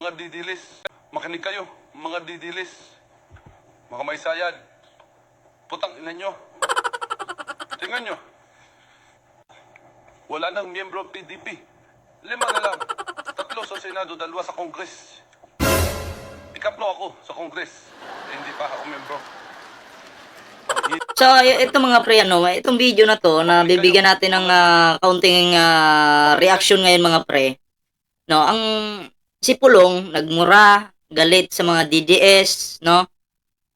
Mga didilis, makinig kayo, mga didilis, mga may sayad. Putang ina nyo. Tingnan nyo. Wala nang miyembro ng PDP. Lima na lang. Tatlo sa Senado, dalawa sa Congress. Ikaplo ako sa Congress. Eh, hindi pa ako miyembro. So, ito mga pre, ano, itong video na to, na bibigyan natin ng ah, kaunting ah, reaction ngayon mga pre. No, ang si Pulong nagmura, galit sa mga DDS, no?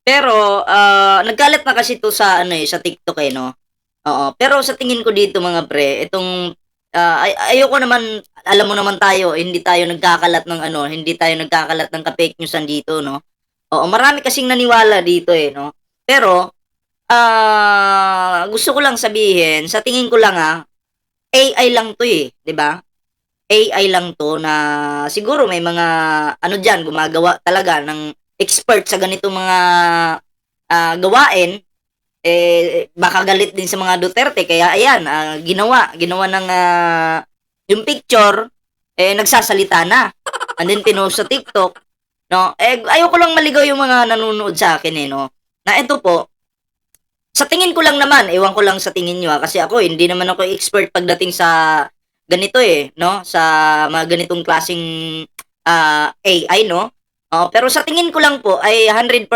Pero ah, naggalit na kasi to sa ano eh, sa TikTok eh, no? Oo, pero sa tingin ko dito mga pre, itong ah, ay- ayoko naman alam mo naman tayo, hindi tayo nagkakalat ng ano, hindi tayo nagkakalat ng ka-fake newsan dito, no? Oo, marami kasing naniwala dito eh, no? Pero Ah, gusto ko lang sabihin, sa tingin ko lang ah, AI lang 'to eh, 'di ba? AI lang 'to na siguro may mga ano diyan gumagawa talaga ng expert sa ganitong mga ah, gawain eh baka galit din sa mga Duterte kaya ayan, ah, ginawa, ginawa ng ah, yung picture eh nagsasalita na. And then pinost sa TikTok, no? Eh ayoko lang maligaw yung mga nanonood sa akin eh, no? Na ito po, sa tingin ko lang naman, ewan ko lang sa tingin nyo ha, kasi ako hindi naman ako expert pagdating sa ganito eh, no? Sa mga ganitong klaseng ah, AI, no? Oo, pero sa tingin ko lang po ay 100%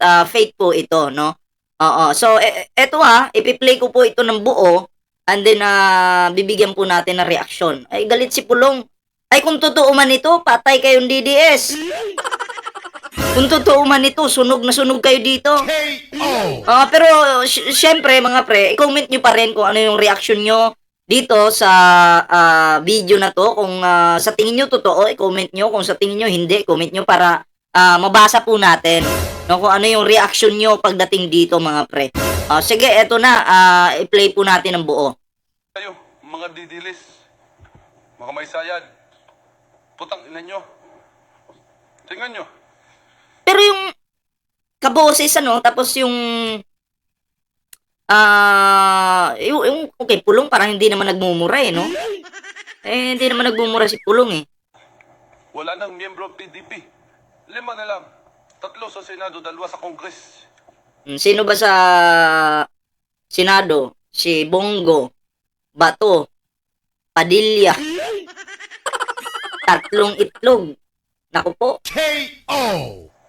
ah, fake po ito, no? Oo, so e- eto ha, ipi-play ko po ito ng buo and then ah, bibigyan po natin ng reaksyon. Ay galit si Pulong. Ay kung totoo man ito, patay kayong DDS. Kung totoo man ito, sunog na sunog kayo dito. Ah, pero sy- syempre mga pre, i-comment nyo pa rin kung ano yung reaction nyo dito sa ah, video na to. Kung ah, sa tingin nyo totoo, i-comment nyo. Kung sa tingin nyo hindi, comment nyo para ah, mabasa po natin no, kung ano yung reaction nyo pagdating dito mga pre. Ah, sige, eto na. ah, i-play po natin ang buo. Kayo, mga didilis, mga may sayad. Putang ina nyo. Tingnan nyo. Pero yung kaboses ano, tapos yung ah yung, yung okay, pulong parang hindi naman nagmumura eh, no? Eh, hindi naman nagmumura si pulong eh. Wala nang miyembro ng PDP. Lima na lang. Tatlo sa Senado, dalawa sa Congress. Hmm, Sino ba sa Senado? Si Bongo, Bato, Padilla, tatlong itlog. Naku po.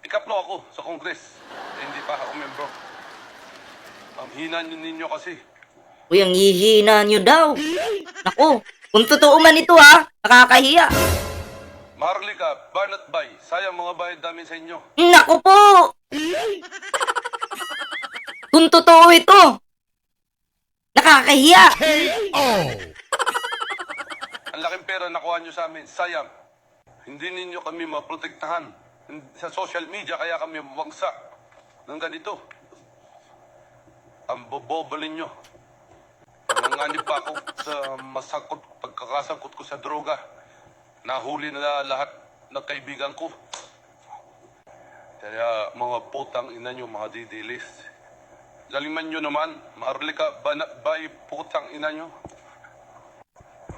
Ikaplo ako sa Congress. Eh, hindi pa ako miyembro. Ang hina nyo ninyo kasi. Uy, ang hihina nyo daw. Naku, kung totoo man ito ha, nakakahiya. Maharlika, Barnett Bay, sayang mga bayad namin sa inyo. Naku po! Kung totoo ito, nakakahiya. Ang laking pera nakuha nyo sa amin, sayang. Hindi ninyo kami maprotektahan sa social media, kaya kami mabangsa ng ganito. Ang bobobalin nyo. Nanganib pa ako sa masakot, pagkakasangkot ko sa droga. Nahuli na lahat ng kaibigan ko. Kaya mga putang ina nyo, mga didilis. Galiman nyo naman, maarlika, bana, bay, putang ina nyo.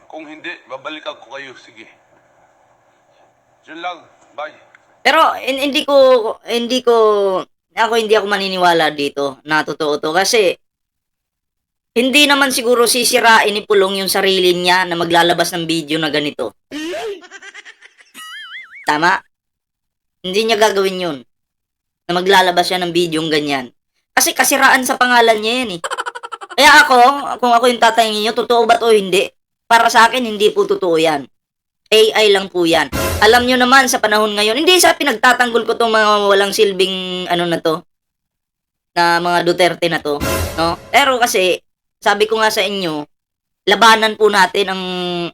Kung hindi, babalikan ko kayo. Sige. Yun lang. Bye. Pero hin- hindi ko hindi ko ako hindi ako maniniwala dito na totoo to kasi hindi naman siguro sisirain ni Pulong yung sarili niya na maglalabas ng video na ganito. Tama? Hindi niya gagawin yun. Na maglalabas siya ng video ganyan. Kasi kasiraan sa pangalan niya yan eh. Kaya ako, kung ako yung tatayangin niyo, totoo ba to o hindi? Para sa akin, hindi po totoo yan. AI lang po yan. Alam nyo naman sa panahon ngayon, hindi sa pinagtatanggol ko tong mga walang silbing ano na to, na mga Duterte na to, no? Pero kasi, sabi ko nga sa inyo, labanan po natin ang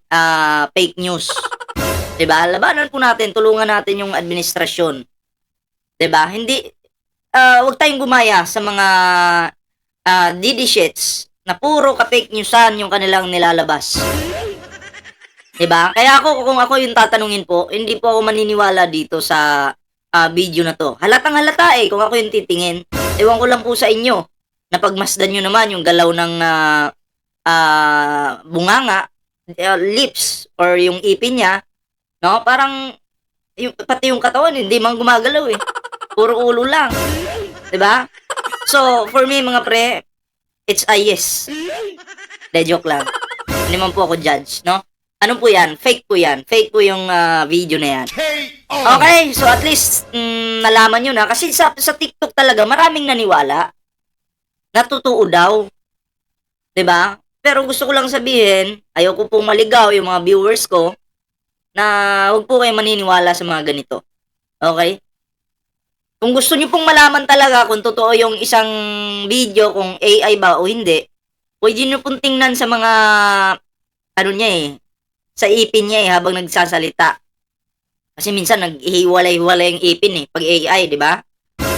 ah, fake news. 'Di ba? Labanan po natin, tulungan natin yung administrasyon. 'Di ba? Hindi ah, wag tayong gumaya sa mga ah, DD na puro ka-fake newsan yung kanilang nilalabas. 'Di ba? Kaya ako kung ako yung tatanungin po, hindi po ako maniniwala dito sa ah, video na to. Halatang halata eh kung ako yung titingin. Ewan ko lang po sa inyo. Napagmasdan nyo naman yung galaw ng ah, ah, bunganga, ah, lips or yung ipin niya, no? Parang Yung, pati yung katawan, hindi man gumagalaw eh. Puro ulo lang. 'Di ba? So, for me, mga pre, it's a yes. De, joke lang. Hindi man po ako judge, no? Ano po yan? Fake po yan. Fake po yung ah, video na yan. Okay, so at least mm, nalaman nyo na. Kasi sa, sa TikTok talaga, maraming naniwala. Natutuo daw. 'Di ba? Pero gusto ko lang sabihin, ayoko pong maligaw yung mga viewers ko na huwag po kayo maniniwala sa mga ganito. Okay? Kung gusto niyo pong malaman talaga kung totoo yung isang video, kung AI ba o hindi, pwede niyo pong tingnan sa mga, ano niya eh, sa ipin niya eh, habang nagsasalita. Kasi minsan naghihiwalay-hiwalay yung ipin eh, pag AI, di ba?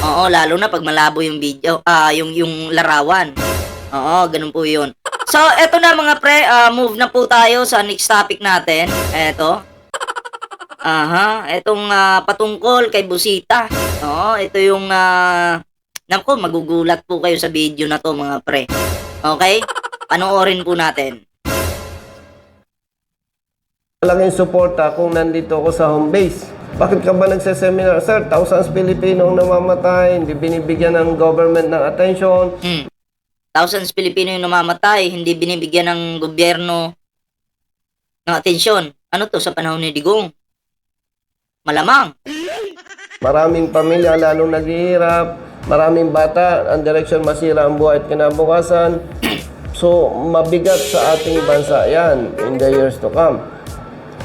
Oo, lalo na pag malabo yung video, ah, yung, yung larawan. Oo, ganun po yun. So, eto na mga pre, ah, move na po tayo sa next topic natin. Eto. Aha, etong ah, patungkol kay Busita. Oo, ito yung ah, Naku, magugulat po kayo sa video na to mga pre. Okay? Panoorin po natin. Malaking suporta kung nandito ako sa home base. Bakit ka ba nagseseminar? Sir, thousands Pilipino ang namamatay, hindi binibigyan ng government ng attention. Hmm. Thousands Pilipino yung namamatay, hindi binibigyan ng gobyerno ng atensyon. Ano to sa panahon ni Digong? Malamang. Maraming pamilya lalong naghihirap, maraming bata, ang direksyon masira ang buhay at kinabukasan. So, mabigat sa ating bansa yan in the years to come.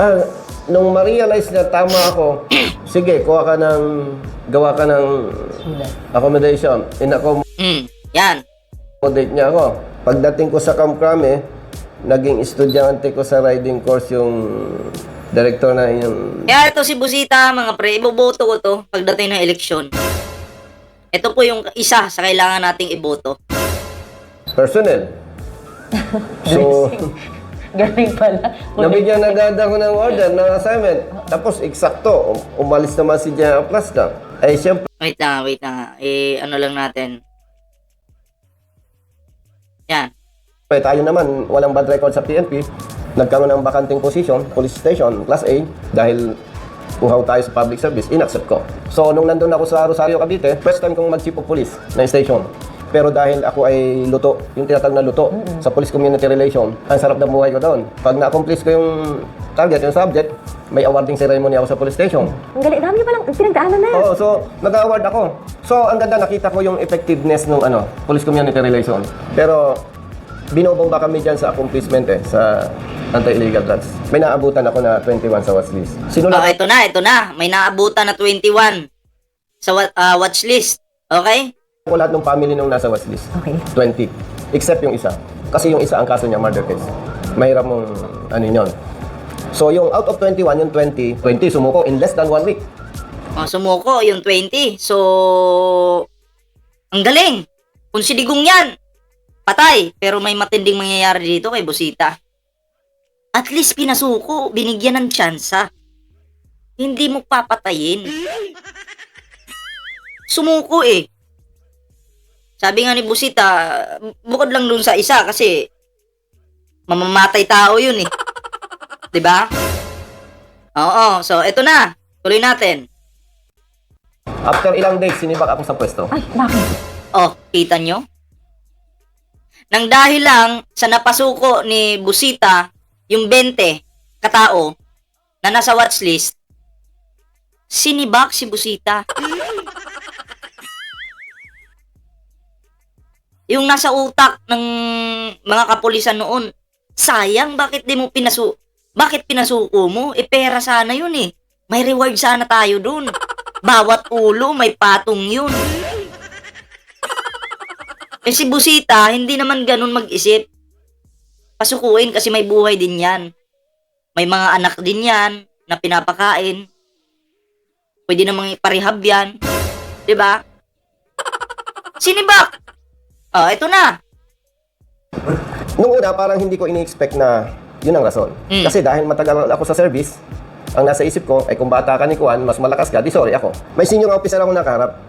Ah, nung ma-realize na tama ako, sige, kuha ka ng, gawa ka ng accommodation. In-accommodate Hmm. Yan. niya ako. Pagdating ko sa Camp Crame, naging estudyante ko sa riding course yung director na yung Kaya ito si Busita, mga pre, iboboto ko to pagdating ng eleksyon. Ito po yung isa sa kailangan nating iboto. personnel. So, Galing pala. nabigyan agad ako ng order, ng assignment. Tapos, eksakto, um- umalis naman si General Plasda. Ay, siyempre, Wait lang, wait lang. Eh, ano lang natin. Yan. tayo naman, walang bad record sa PNP. Nagkaroon ng bakanting position, police station, class A, dahil uhaw tayo sa public service, inaccept ko. So, nung nandun ako sa Rosario, Cavite, first time kong mag-chief of police na station. Pero dahil ako ay luto, yung tinatag na luto sa police community relation, ang sarap ng buhay ko doon. Pag na-accomplish ko yung target, yung subject, may awarding ceremony ako sa police station. Ang galing. Dami niyo palang pinagdaanan na. Oo, so nag-award ako. So ang ganda nakita ko yung effectiveness ng ano, police community relation. Pero binobomba kami diyan sa accomplishment eh sa anti-illegal drugs. May naabutan ako na 21 sa watch list. Oh, Sinulat ito na, ito na. May naabutan na 21 sa wa- ah, watch list. Okay? Ko lahat ng family nung nasa watch list. Okay. 20. Except yung isa. Kasi yung isa ang kaso niya murder case. Mahirap mong ano yun. So yung out of 21, yung 20, 20 sumuko in less than one week. O, sumuko yung 20. So, ang galing. Kung si Digong yan, patay. Pero may matinding mangyayari dito kay Busita. At least pinasuko, binigyan ng tsansa. Hindi mo papatayin. Sumuko eh. Sabi nga ni Busita, bukod lang dun sa isa kasi mamamatay tao yun eh. 'Di ba? Oo, so eto na. Tuloy natin. After ilang days, sinibak ako sa pwesto. Ay, bakit? Oh, kita nyo? Nang dahil lang sa napasuko ni Busita, yung 20 katao na nasa watchlist, sinibak si Busita. Yung nasa utak ng mga kapulisan noon, sayang, bakit di mo pinasu... Bakit pinasuko mo? E pera sana yun eh. May reward sana tayo dun. Bawat ulo may patong yun. Eh si Busita, hindi naman ganun mag-isip. Pasukuin kasi may buhay din yan. May mga anak din yan na pinapakain. Pwede namang iparehab yan. 'Di ba? Sinibak! Oh, ito na. Nung una, parang hindi ko ini-expect na yun ang rason. Mm. Kasi dahil matagal ako sa service, ang nasa isip ko, ay kung bata ka ni Kuan, mas malakas ka, di sorry ako. May senior officer ako nakarap.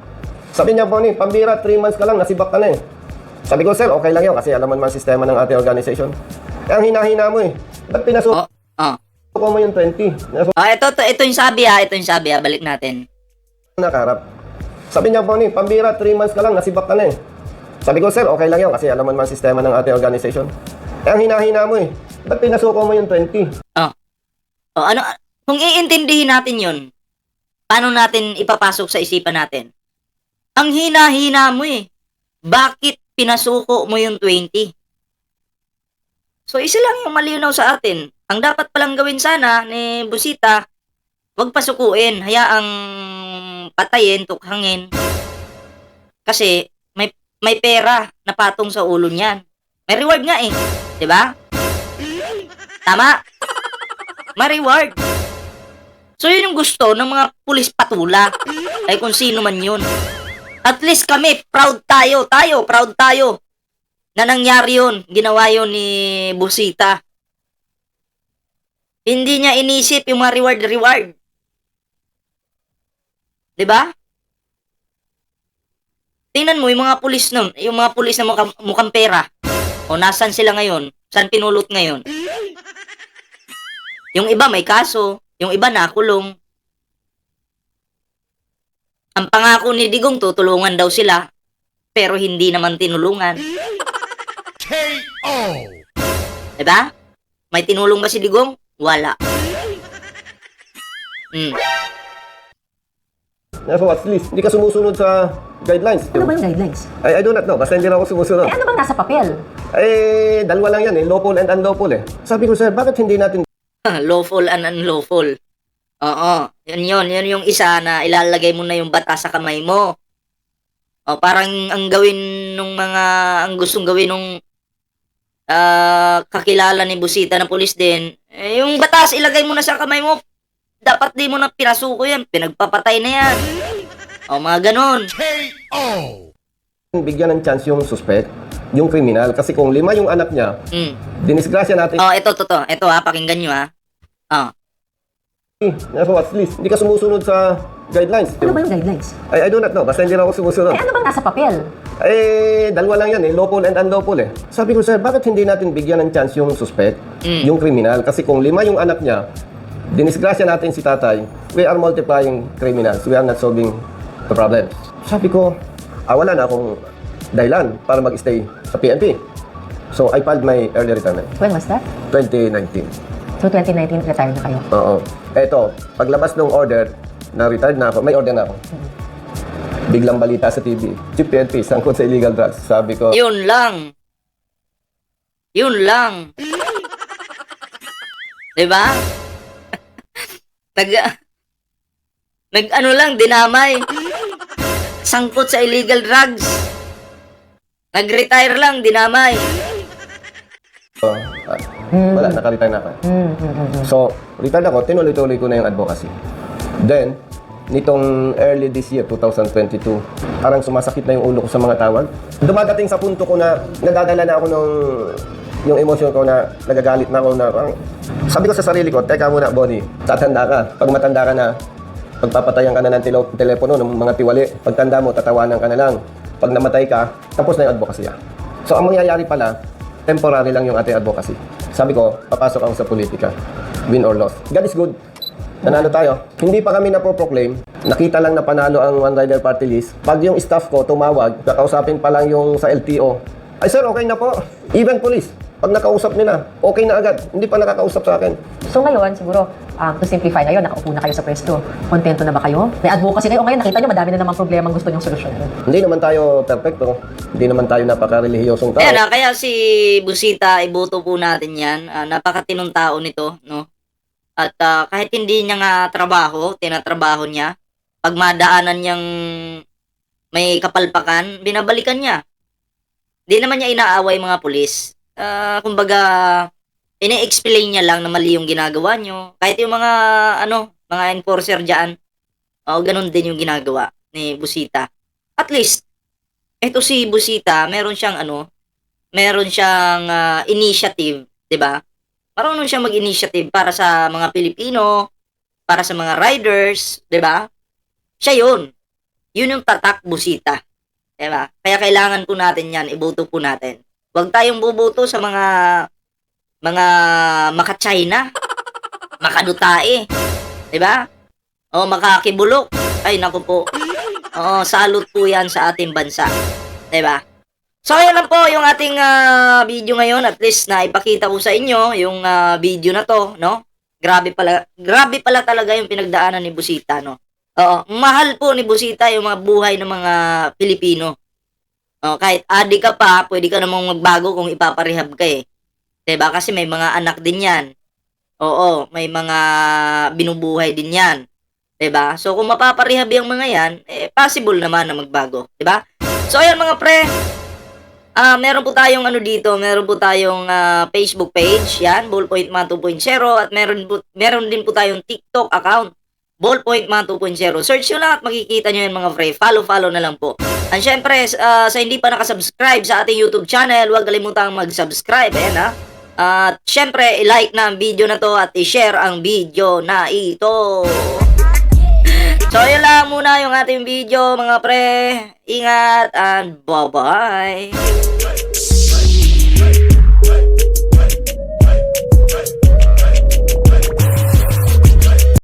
Sabi niya po ni, pambira, 3 months ka lang, nasibak ka na eh. Sabi ko, sir, okay lang yun kasi alam mo naman ang sistema ng ating organization. Kaya ang hina-hina mo eh. Ba't pinasok Oh, oh. ko mo yung 20. Nasa Oh, ito, ito, ito yung sabi ha, ito yung sabi ha, balik natin. nakarap. Sabi niya po ni, pambira, 3 months ka lang, nasibak ka na eh. Sabi ko, sir, okay lang yun kasi alam mo naman sistema ng ating organization. Eh, ang hinahina mo eh. Ba't pinasuko mo yung 20? Oh. Oh, ano, kung iintindihin natin yun, paano natin ipapasok sa isipan natin? Ang hina-hina mo eh. Bakit pinasuko mo yung 20? So, isa lang yung malinaw sa atin. Ang dapat palang gawin sana ni Busita, wag pasukuin, hayaang patayin, tukhangin. Kasi may pera na patong sa ulo niyan. May reward nga eh, ba? Tama? May reward. So yun yung gusto ng mga pulis patula. Ay kung sino man yun. At least kami, proud tayo, tayo, proud tayo. Na nangyari yun, ginawa yun ni Busita. Hindi niya inisip yung mga reward-reward. ba? Tingnan mo yung mga pulis nun, yung mga pulis na mukhang, mukhang pera. O nasan sila ngayon? Saan pinulot ngayon? Yung iba may kaso, yung iba nakulong. Ang pangako ni Digong tutulungan daw sila, pero hindi naman tinulungan. KO! Diba? May tinulong ba si Digong? Wala. Hmm. So at least, hindi ka sumusunod sa guidelines. Ano ba yung guidelines? I, I do not know, basta hindi na ako sumusunod. Eh, ano bang nasa papel? Eh, dalawa lang yan eh, lawful and unlawful eh. Sabi ko, sir, bakit hindi natin lawful and unlawful. Oo. Yun yun. Yun yung isa na ilalagay mo na yung bata sa kamay mo. O parang ang gawin nung mga, ang gustong gawin nung ah, kakilala ni Busita na pulis din, eh, yung batas ilagay mo na sa kamay mo. Dapat di mo na pinasuko yan. Pinagpapatay na yan. O mga ganon. KO! bigyan ng chance yung suspect, yung kriminal? Kasi kung lima yung anak niya, Mm. dinisgrasya natin Oh, ito, to, to. Ito ha, pakinggan nyo ha. Oh. So at least, hindi ka sumusunod sa guidelines. Ano ba yung guidelines? I, I do not know, basta hindi na ako sumusunod. Eh, ano bang nasa papel? Eh, dalawa lang yan eh, lawful and unlawful eh. Sabi ko, sir, bakit hindi natin bigyan ng chance yung suspect, Mm. yung kriminal? Kasi kung lima yung anak niya, dinisgrasya natin si tatay, we are multiplying criminals. We are not solving the problem. Sabi ko, ah, wala na akong dahilan para mag-stay sa PNP. So, I filed my early retirement, When was that? 2019. So, 2019, retired na kayo. Oo. Eto, paglabas ng order, na retired na ako, may order na ako. Biglang balita sa TV, Chief PNP, sangkot sa illegal drugs. Sabi ko, Yun lang. Yun lang. 'Di ba? Nag Nag ano lang dinamay. Sangkot sa illegal drugs. Nag-retire lang dinamay. oh, ah, wala, naka-retire na ako. So, retired ako, tinuloy-tuloy ko na yung advocacy. Then, nitong early this year, 2022, parang sumasakit na yung ulo ko sa mga tawag. Dumadating sa punto ko na nadadala na ako ng yung emotion ko na nagagalit na ako na parang, sabi ko sa sarili ko, teka muna, Bonnie, tatanda ka. Pag matanda ka na, pagpapatayan ka na ng tele- telepono ng mga tiwali, pagtanda mo, tatawanan ka na lang. Pag namatay ka, tapos na yung advocacy. So, ang mangyayari pala, temporary lang yung ating advocacy. Sabi ko, papasok ako sa politika. Win or loss. God is good. Nanalo tayo. Hindi pa kami napoproclaim. Nakita lang na panalo ang One Rider Party List. Pag yung staff ko tumawag, kakausapin pa lang yung sa LTO. Ay sir, okay na po. Even police. Pag nakausap nila, okay na agad. Hindi pa nakakausap sa akin. So ngayon, siguro, um, to simplify ngayon, nakaupo na kayo sa pwesto. Kontento na ba kayo? May advocacy kayo. O ngayon, nakita nyo, madami na namang problema ang gusto nyong solusyonan. Hindi naman tayo perfecto. Hindi naman tayo napaka-relihiyosong tao. Ayan, ah, kaya si Busita, iboto po natin yan. Ah, napakatinong tao nito, no? At ah, kahit hindi niya nga trabaho, tinatrabaho niya, pag madaanan niyang may kapalpakan, binabalikan niya. Di naman niya inaaway mga pulis. Ah, kumbaga, ini-explain niya lang na mali yung ginagawa niyo. Kahit yung mga, ano, mga enforcer dyan, o ganun din yung ginagawa ni Busita. At least, eto si Busita, meron siyang ano, meron siyang ah, initiative, 'di ba? Marunong siyang mag-initiative para sa mga Pilipino, para sa mga riders, 'di ba? Siya 'yun. 'Yun yung tatak Busita. 'Di ba? Kaya kailangan po natin 'yan, iboto po natin. Huwag tayong buboto sa mga mga maka-China. makadutae. 'Di ba? O makakibulok. Ay naku po. Oo, salute po 'yan sa ating bansa. 'Di ba? So, ayun lang po yung ating ah, video ngayon. At least na ipakita ko sa inyo yung ah, video na to, no? Grabe pala, grabe pala talaga yung pinagdaanan ni Busita, no? Oo, mahal po ni Busita yung mga buhay ng mga Pilipino. Oh, kahit adi ka pa, pwede ka namang magbago kung ipaparehab ka eh. 'Di ba? Kasi may mga anak din 'yan. Oo, may mga binubuhay din 'yan. 'Di ba? So kung mapaparehab yung mga 'yan, eh possible naman na magbago, 'di ba? So ayan mga pre, Ah, meron po tayong ano dito, meron po tayong ah, Facebook page, yan, Ballpoint Man 2.0 at meron po, meron din po tayong TikTok account, Ballpoint Man 2.0. Search nyo lang at makikita nyo yan mga pre. Follow, follow na lang po. And syempre, ah, sa hindi pa nakasubscribe sa ating YouTube channel, huwag kalimutang mag-subscribe. Ayan ha. At syempre, i-like na ang video na to at i-share ang video na ito. So, yun lang muna yung ating video, mga pre. Ingat and bye-bye.